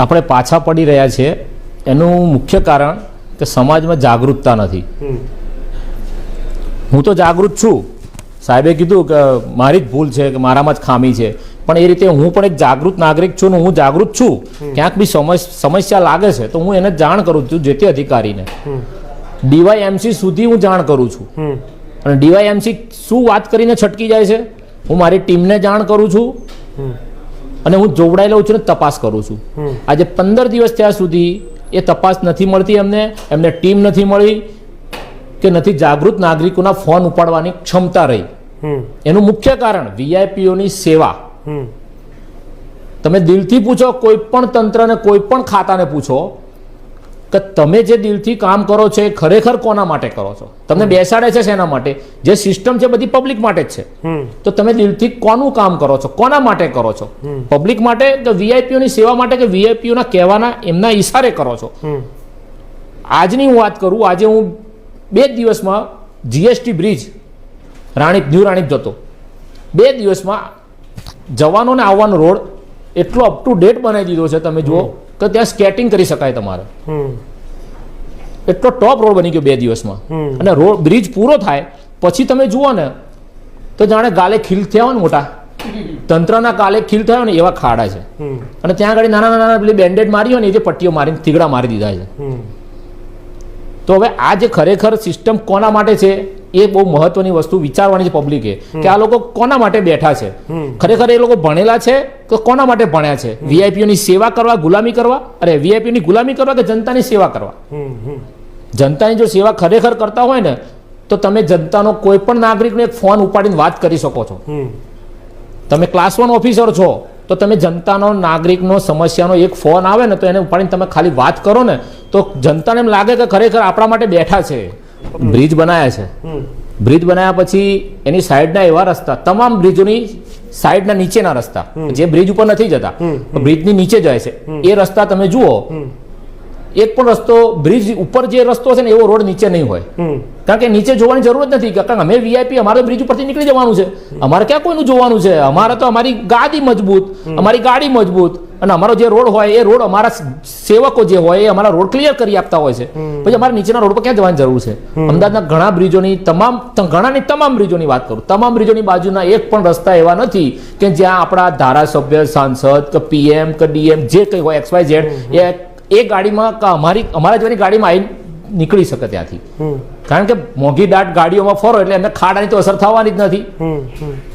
આપણે પાછા પડી રહ્યા છીએ એનું મુખ્ય કારણ કે સમાજમાં જાગૃતતા નથી. હું તો જાગૃત છું. સાહેબે કીધું કે મારી જ ભૂલ છે કે મારામાં જ ખામી છે. પણ એ રીતે હું પણ એક જાગૃત નાગરિક છું ને હું જાગૃત છું. ક્યાંક બી સમસ સમસ્યા લાગે છે તો હું એને જાણ કરું છું જે તે અધિકારીને. ડીવાયએમસી સુધી હું જાણ કરું છું. અને ડીવાયએમસી શું વાત કરીને છટકી જાય છે? હું મારી ટીમને જાણ કરું છું. અને હું જોવડાયેલો છું ને તપાસ કરું છું. આજે પંદર દિવસ ત્યાં સુધી એ તપાસ નથી મળતી એમને એમને ટીમ નથી મળી કે નથી જાગૃત નાગરિકોના ફોન ઉપાડવાની ક્ષમતા રહી. એનું મુખ્ય કારણ વીઆઈપીઓની સેવા. તમે દિલથી પૂછો કોઈ પણ તંત્રને કોઈ પણ ખાતાને પૂછો કે તમે જે દિલથી કામ કરો છો એ ખરેખર કોના માટે કરો છો? તમને બેસાડે છે શેના માટે? જે સિસ્ટમ છે બધી પબ્લિક માટે જ છે. તો તમે દિલથી કોનું કામ કરો છો? કોના માટે કરો છો? પબ્લિક માટે કે વીઆઈપીઓની સેવા માટે કે વીઆઈપીઓના કહેવાના એમના ઈશારે કરો છો? આજની હું વાત કરું આજે હું બે દિવસમાં GST bridge Ranip new Ranip જતો. બે દિવસમાં જવાનો ને આવવાનો રોડ એટલો અપ ટુ ડેટ બનાવી દીધો છે તમે જુઓ. કે ત્યાં સ્કેટિંગ કરી શકાય તમારે. એટલો ટોપ રોડ બની ગયો બે દિવસમાં. અને રોડ બ્રિજ પૂરો થાય પછી તમે જુઓ ને તો જાણે ગાલે ખીલ થયા હોય ને મોટા. તંત્રના કાલે ખીલ થયા હોય ને એવા ખાડા છે. અને ત્યાં આગળ નાના નાના પેલી બેન્ડેડ મારી હોય ને એ જે પટ્ટીઓ મારીને થીગડા મારી દીધા છે. તો હવે આ જે ખરેખર સિસ્ટમ કોના માટે છે? એ બહુ મહત્વની વસ્તુ વિચારવાની છે પબ્લિકે કે આ લોકો કોના માટે બેઠા છે? ખરેખર એ લોકો ભણેલા છે કે કોના માટે ભણ્યા છે? વીઆઈપીઓની સેવા કરવા, ગુલામી કરવા? અરે વીઆઈપીઓની ગુલામી કરવા કે જનતાની સેવા કરવા. જનતાની જો સેવા ખરેખર કરતા હોય ને, તો તમે જનતાનો કોઈ પણ નાગરિકને એક ફોન ઉપાડીને વાત કરી શકો છો. તમે ક્લાસ વન ઓફિસર છો, તો તમે જનતાનો, નાગરિકનો, સમસ્યાનો એક ફોન આવે ને, તો એને ઉપાડીને તમે ખાલી વાત કરો ને, તો જનતાને એમ લાગે કે ખરેખર આપણા માટે બેઠા છે. બ્રિજ બનાવ્યા છે. બ્રિજ બનાવ્યા પછી એની સાઈડના એવા રસ્તા તમામ બ્રિજોની સાઈડના નીચેના રસ્તા જે બ્રિજ ઉપર નથી જતા બ્રિજની નીચે જાય છે. એ રસ્તા તમે જુઓ એક પણ રસ્તો બ્રિજ ઉપર જે રસ્તો છે ને એવો રોડ નીચે નહીં હોય. કારણ કે નીચે જોવાની જરૂર જ નથી કારણ કે અમે વીઆઈપી અમારે બ્રિજ ઉપરથી નીકળી જવાનું છે. અમારે ક્યાં કોઈનું જોવાનું છે? અમારે તો અમારી ગાડી મજબૂત અમારી ગાડી મજબૂત. અને અમારો જે રોડ હોય એ રોડ અમારા સેવકો જે હોય એ અમારા રોડ ક્લિયર કરી આપતા હોય છે. પછી અમારે નીચેના રોડ પર ક્યાં જવાની જરૂર છે? અમદાવાદના ઘણા બ્રિજોની તમામ ઘણાની તમામ બ્રિજોની વાત કરું. તમામ બ્રિજોની બાજુના એક પણ રસ્તા એવા નથી કે જ્યાં આપણા ધારાસભ્ય સાંસદ કે પીએમ કે ડીએમ જે કંઈ હોય એક્સ વાય ઝેડ એ એ ગાડીમાં અમારી અમારા જેવાની ગાડીમાં આવી નીકળી શકે ત્યાંથી. કારણ કે મોંઘી દાટ ગાડીઓમાં ફરો એટલે એમને ખાડાની તો અસર થવાની જ નથી.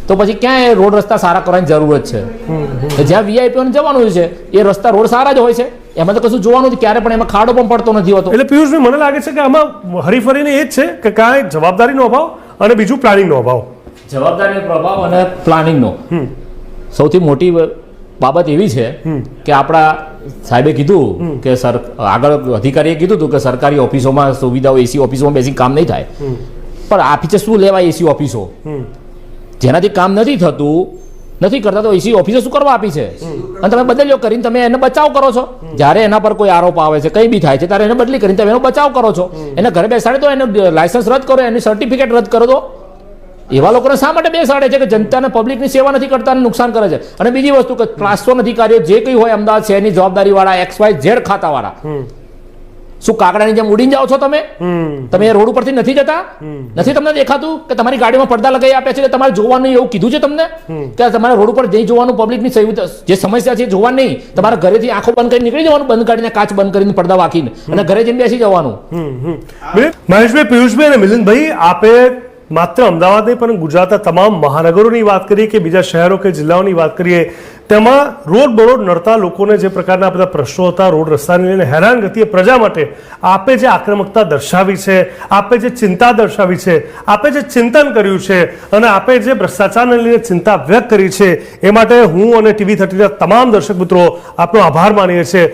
તો પછી ક્યાં એ રોડ રસ્તા સારા કરવાની જરૂરત છે. જ્યાં વીઆઈપીઓને જવાનું છે એ રસ્તા રોડ સારા જ હોય છે. એમાં તો કશું જોવાનું નથી ક્યારે પણ એમાં ખાડો પણ પડતો નથી હોતો. એટલે પિયુષભાઈ મને લાગે છે કે આમાં હરીફરીને એ જ છે કે કાંઈ જવાબદારીનો અભાવ અને બીજું પ્લાનિંગનો અભાવ. જવાબદારીનો પ્રભાવ અને પ્લાનિંગનો. સૌથી મોટી બાબત એવી છે કે આપણા સાહેબે કીધું કે સર આગળ અધિકારીએ કીધું હતું કે સરકારી ઓફિસોમાં સુવિધાઓ એસી ઓફિસોમાં બેસી કામ નહીં થાય. પણ આપી શું લેવાય એસી ઓફિસો? જેનાથી કામ નથી થતું નથી કરતા તો એસી ઓફિસો શું કરવા આપી છે? અને તમે બદલ્યો કરીને તમે એને બચાવ કરો છો. જ્યારે એના પર કોઈ આરોપ આવે છે કંઈ બી થાય છે ત્યારે એને બદલી કરીને તમે એનો બચાવ કરો છો. એને ઘરે બેસાડે તો એનું લાયસન્સ રદ કરો એની સર્ટિફિકેટ રદ કરો તો એવા લોકોને શા માટે બેસાડે છે કે જનતાને પબ્લિકની સેવા નથી કરતા અને નુકસાન કરે છે? અને બીજી વસ્તુ કે ત્રાસો અધિકારીઓ જે કંઈ હોય અમદાવાદ શહેરની જવાબદારી વાળા એક્સ વાય ઝેડ ખાતાવાળા. શું કાકડાની જેમ ઉડીને જાઓ છો તમે. તમે રોડ ઉપરથી નથી જતા? નથી તમને દેખાતું કે તમારી ગાડીમાં પડદા લગાવી આપ્યા છે કે તમારે જોવાનું એવું કીધું છે તમને? કે તમારે રોડ ઉપર જઈ જોવાનું પબ્લિકની જે સમસ્યા છે જોવા નહીં. તમારા ઘરેથી આંખો બંધ કરી નીકળી જવાનું બંધ કાઢીને કાચ બંધ કરીને પડદા વાંકીને અને ઘરે જઈને બેસી જવાનું. મહેશભાઈ પિયુષભાઈ અને મિલિંદભાઈ આપે માત્ર અમદાવાદ નહીં, પણ ગુજરાતના તમામ મહાનગરોની વાત કરીએ કે બીજા શહેરો કે જિલ્લાઓની વાત કરીએ, તેમાં રોડ બરોડ નડતા લોકોને જે પ્રકારના બધા પ્રશ્નો હતા, રોડ રસ્તાને લઈને હેરાનગતિએ પ્રજા માટે આપે જે આક્રમકતા દર્શાવી છે, આપે જે ચિંતા દર્શાવી છે, આપે જે ચિંતન કર્યું છે અને આપે જે ભ્રષ્ટાચારને લઈને ચિંતા વ્યક્ત કરી છે, એ માટે હું અને ટીવી થર્ટીના તમામ દર્શક મિત્રો આપનો આભાર માનીએ છીએ.